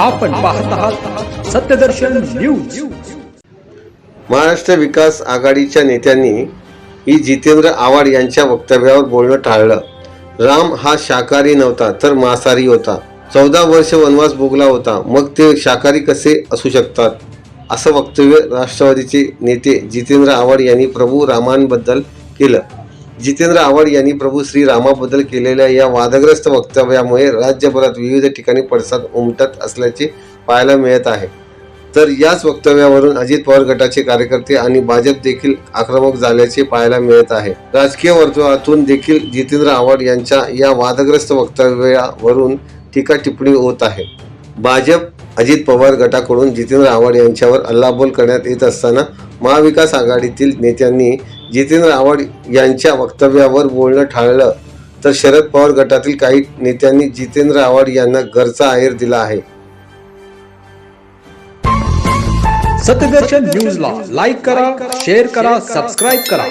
आपण पाहत आहात सत्यदर्शन न्यूज. महाराष्ट्र विकास आघाडीच्या नेत्यांनी ही जितेंद्र आव्हाड यांच्या वक्तव्यावर बोलणं टाळलं. राम हा शाकाहारी नव्हता तर मांसाहारी होता. चौदा वर्ष वनवास भोगला होता मग ते शाकाहारी कसे असू शकतात? असं वक्तव्य राष्ट्रवादीचे नेते जितेंद्र आव्हाड यांनी प्रभू रामांबद्दल केलं. जितेंद्र आव्हाड यांनी प्रभू श्री रामाबद्दल केलेल्या या वादग्रस्त वक्तव्यामुळे राज्यभरात विविध ठिकाणी पडसाद उमटत असल्याचे पाहायला मिळत आहे. तर याच वक्तव्यावरून अजित पवार गटाचे कार्यकर्ते आणि भाजप देखील आक्रमक झाल्याचे पाहायला मिळत आहे. राजकीय वर्तुळातून देखील जितेंद्र आव्हाड यांच्या या वादग्रस्त वक्तव्यावरून टीका टिप्पणी होत आहे. भाजप अजित पवार गटाकडून जितेंद्र आव्हाड यांच्यावर अल्लाबोल करण्यात येत असताना महाविकास आघाडीतील नेत्यांनी जितेंद्र आव्हाड यांच्या वक्तव्यावर बोलणं ठाणलं तर शरद पवार गटातील काही नेत्यांनी जितेंद्र आव्हाड यांना घरचा आहेर दिला आहे. सत्यदर्शन न्यूजला लाईक करा शेअर करा सबस्क्राईब करा.